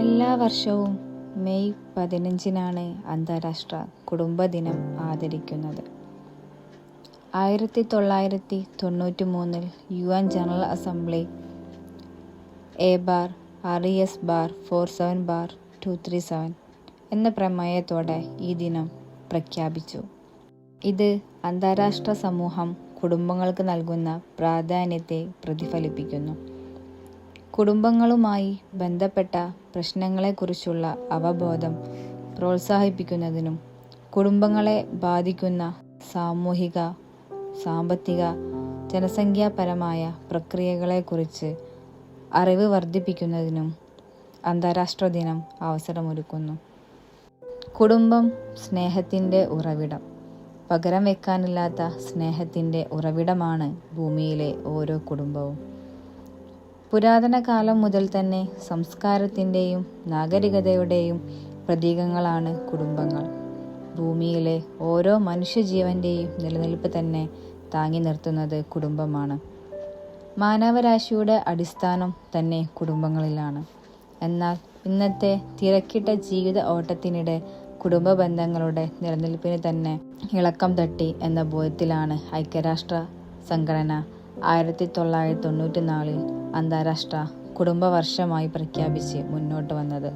എല്ലാ വർഷവും മെയ് പതിനഞ്ചിനാണ് അന്താരാഷ്ട്ര കുടുംബ ദിനം ആചരിക്കുന്നത് ആയിരത്തി തൊള്ളായിരത്തി തൊണ്ണൂറ്റി മൂന്നിൽ U N general assembly A bar R E S bar four seven bar two three seven എന്ന പ്രമേയത്തോടെ ഈ ദിനം പ്രഖ്യാപിച്ചു. ഇത് അന്താരാഷ്ട്ര സമൂഹം കുടുംബങ്ങൾക്ക് നൽകുന്ന പ്രാധാന്യത്തെ പ്രതിഫലിപ്പിക്കുന്നു. കുടുംബങ്ങളുമായി ബന്ധപ്പെട്ട പ്രശ്നങ്ങളെക്കുറിച്ചുള്ള അവബോധം പ്രോത്സാഹിപ്പിക്കുന്നതിനും കുടുംബങ്ങളെ ബാധിക്കുന്ന സാമൂഹിക സാമ്പത്തിക ജനസംഖ്യാപരമായ പ്രക്രിയകളെക്കുറിച്ച് അറിവ് വർദ്ധിപ്പിക്കുന്നതിനും അന്താരാഷ്ട്ര ദിനം അവസരമൊരുക്കുന്നു. കുടുംബം സ്നേഹത്തിന്റെ ഉറവിടം. പകരം വെക്കാനില്ലാത്ത സ്നേഹത്തിന്റെ ഉറവിടമാണ് ഭൂമിയിലെ ഓരോ കുടുംബവും. പുരാതന കാലം മുതൽ തന്നെ സംസ്കാരത്തിന്റെയും നാഗരികതയുടെയും പ്രതീകങ്ങളാണ് കുടുംബങ്ങൾ. ഭൂമിയിലെ ഓരോ മനുഷ്യജീവന്റെയും നിലനിൽപ്പ് തന്നെ താങ്ങി നിർത്തുന്നത് കുടുംബമാണ്. മാനവരാശിയുടെ അടിസ്ഥാനം തന്നെ കുടുംബങ്ങളിലാണ്. എന്നാൽ ഇന്നത്തെ തിരക്കിട്ട ജീവിത ഓട്ടത്തിനിടെ കുടുംബ ബന്ധങ്ങളുടെ നിലനിൽപ്പിന് തന്നെ ഇളക്കം തട്ടി എന്ന ബോധത്തിലാണ് ഐക്യരാഷ്ട്ര സംഘടന ആയിരത്തി തൊള്ളായിരത്തി തൊണ്ണൂറ്റി നാലിൽ അന്താരാഷ്ട്ര കുടുംബ വർഷമായി പ്രഖ്യാപിച്ച് മുന്നോട്ട് വന്നത്.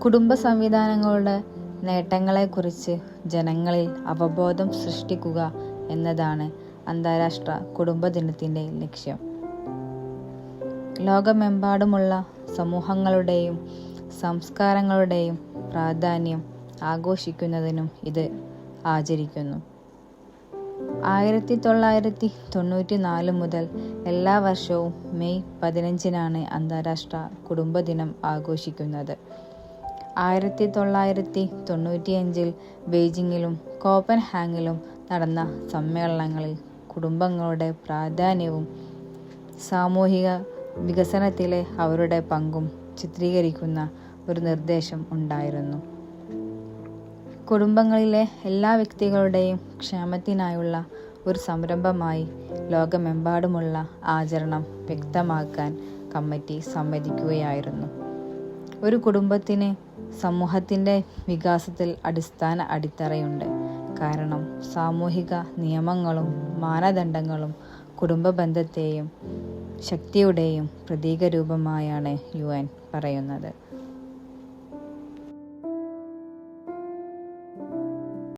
കുടുംബ സംവിധാനങ്ങളുടെ നേട്ടങ്ങളെക്കുറിച്ച് ജനങ്ങളിൽ അവബോധം സൃഷ്ടിക്കുക എന്നതാണ് അന്താരാഷ്ട്ര കുടുംബ ദിനത്തിന്റെ ലക്ഷ്യം. ലോകമെമ്പാടുമുള്ള സമൂഹങ്ങളുടെയും സംസ്കാരങ്ങളുടെയും പ്രാധാന്യം ആഘോഷിക്കുന്നതിനും ഇത് ആചരിക്കുന്നു. ആയിരത്തി തൊള്ളായിരത്തി തൊണ്ണൂറ്റി നാല് മുതൽ എല്ലാ വർഷവും മെയ് പതിനഞ്ചിനാണ് അന്താരാഷ്ട്ര കുടുംബദിനം ആഘോഷിക്കുന്നത്. ആയിരത്തി തൊള്ളായിരത്തി തൊണ്ണൂറ്റിയഞ്ചിൽ ബെയ്ജിങ്ങിലും കോപ്പൻഹാങ്ങിലും നടന്ന സമ്മേളനങ്ങളിൽ കുടുംബങ്ങളുടെ പ്രാധാന്യവും സാമൂഹിക വികസനത്തിലെ അവരുടെ പങ്കും ചിത്രീകരിക്കുന്ന ഒരു നിർദ്ദേശം ഉണ്ടായിരുന്നു. കുടുംബങ്ങളിലെ എല്ലാ വ്യക്തികളുടെയും ക്ഷേമത്തിനായുള്ള ഒരു സംരംഭമായി ലോകമെമ്പാടുമുള്ള ആചരണം വ്യക്തമാക്കാൻ കമ്മിറ്റി സമ്മതിക്കുകയായിരുന്നു. ഒരു കുടുംബത്തിന് സമൂഹത്തിന്റെ വികാസത്തിൽ അടിസ്ഥാന അടിത്തറയുണ്ട്. കാരണം സാമൂഹിക നിയമങ്ങളും മാനദണ്ഡങ്ങളും കുടുംബ ബന്ധത്തെയും ശക്തിയുടെയും പ്രതീക രൂപമായാണ് യു എൻ പറയുന്നത്.